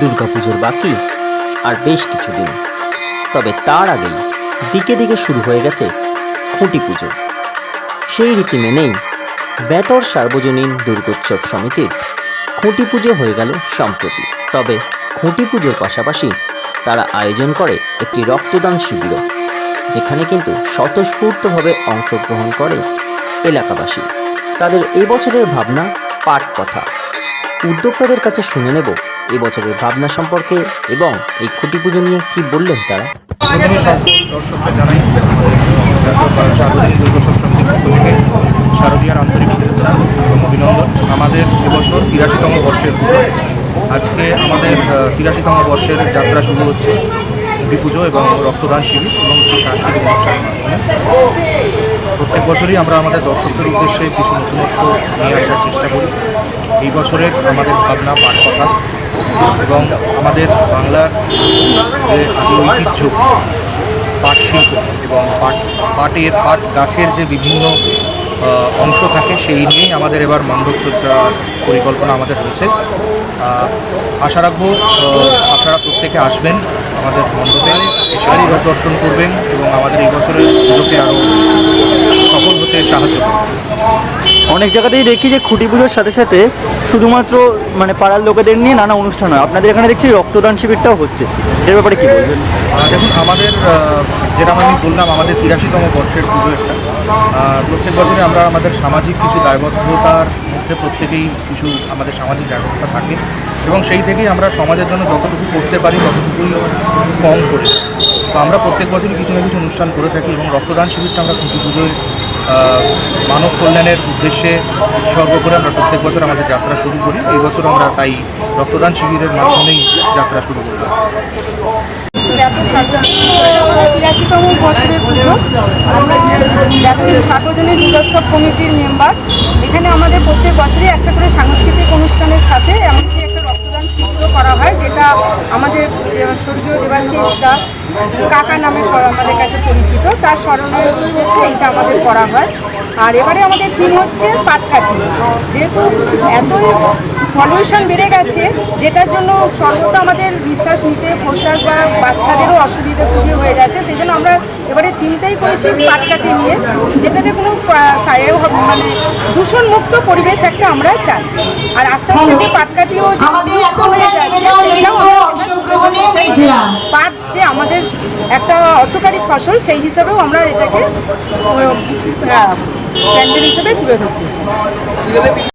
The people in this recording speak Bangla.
দুর্গাপুজোর বাকি আর বেশ কিছুদিন। তবে তার আগেই দিকে দিকে শুরু হয়ে গেছে খুঁটি পুজো। সেই রীতি মেনেই বেতর সার্বজনীন দুর্গোৎসব সমিতির খুঁটি পুজো হয়ে গেল সম্প্রতি। তবে খুঁটি পুজোর পাশাপাশি তারা আয়োজন করে একটি রক্তদান শিবিরও, যেখানে কিন্তু স্বতঃস্ফূর্তভাবে অংশগ্রহণ করে এলাকাবাসী। তাদের এবছরের ভাবনা পাঠ কথা উদ্যোক্তাদের কাছে শুনে নেব এবছরের ভাবনা সম্পর্কে এবং এই খুঁটি পুজো নিয়ে কি বললেন তারা? শারদীয়ার আন্তরিক শুভেচ্ছা এবং অভিনন্দন। আমাদের এবছর তিরাশিতম বর্ষের পুজো। আজকে আমাদের তিরাশিতম বর্ষের যাত্রা শুরু হচ্ছে পুজো এবং রক্তদান শিবির এবং সাংস্কৃতিক অনুষ্ঠানের মাধ্যমে। প্রত্যেক বছরই আমরা আমাদের দর্শকদের উদ্দেশ্যে কিছু নতুনত্ব নিয়ে আসার চেষ্টা করি। এই বছরের আমাদের ভাবনা পাঠ কথা এবং আমাদের বাংলার যে ঐতিহ্য পাট শিল্প এবং পাট পাটের পাট গাছের যে বিভিন্ন অংশ থাকে সেই নিয়েই আমাদের এবার মণ্ডপসজ্জার পরিকল্পনা আমাদের আহ, আশা রাখব আপনারা প্রত্যেকে আসবেন আমাদের মণ্ডপে এসে দর্শন করবেন এবং আমাদের এই বছরের পুজোকে আরও সফল হতে সাহায্য করবেন। অনেক জায়গাতেই দেখি যে খুঁটি পুজোর সাথে সাথে শুধুমাত্র মানে পাড়ার লোকেদের নিয়ে নানা অনুষ্ঠান হয়। আপনাদের এখানে দেখছি রক্তদান শিবিরটাও হচ্ছে। এর ব্যাপারে কি বলবেন? দেখুন, আমাদের যেটা আমি বললাম, আমাদের তিরাশিতম বর্ষের পুজো একটা। প্রত্যেক বছরে আমরা আমাদের সামাজিক কিছু দায়বদ্ধতার মধ্যে প্রত্যেকেই কিছু আমাদের সামাজিক দায়বদ্ধতা থাকে এবং সেই থেকেই আমরা সমাজের জন্য যতটুকু করতে পারি, ততটুকুই কম করি। তো আমরা প্রত্যেক বছরই কিছু না কিছু অনুষ্ঠান করে থাকি এবং রক্তদান শিবিরটা আমরা খুঁটি পুজোয় মানব কল্যাণের উদ্দেশ্যে উৎসর্গ করে আমরা প্রত্যেক বছর আমাদের যাত্রা শুরু করি। এই বছর আমরা তাই রক্তদান শিবিরের মাধ্যমেই যাত্রা শুরু করি। তিরাশিতম বছরের পুজো। আমরা কমিটির মেম্বার। এখানে আমাদের প্রত্যেক বছরই আমাদের স্বর্গীয় দেবাশিস দাস কাকা নামে আমাদের কাছে পরিচিত। তার স্মরণের উদ্দেশ্যে এইটা আমাদের করা হয়। আর এবারে আমাদের থিম হচ্ছে পাটকাঠি যেহেতু এতই পলিউশন বেড়ে গেছে যেটার জন্য সর্বদা আমাদের বিশ্বাস নিতে প্রশ্বাস বা বাচ্চাদেরও অসুবিধা খুবই হয়ে যাচ্ছে সেই জন্য আমরা এবারে থিমটাই করেছি পাটকাঠি নিয়ে যেটাতে কোনো সায়েও হবে মানে দূষণমুক্ত পরিবেশ একটা আমরা চাই। আর আস্তে আস্তে পাটকাঠিও যে আমাদের বিলুপ্ত হয়ে এখনকার যাচ্ছে, নিবেদন সেটাও রইল আমরা অংশগ্রহণে মেঘলা পাট যে আমাদের একটা অর্থকারী ফসল সেই হিসাবেও আমরা এটাকে প্যান্ডেল হিসাবে তুলে ধরতে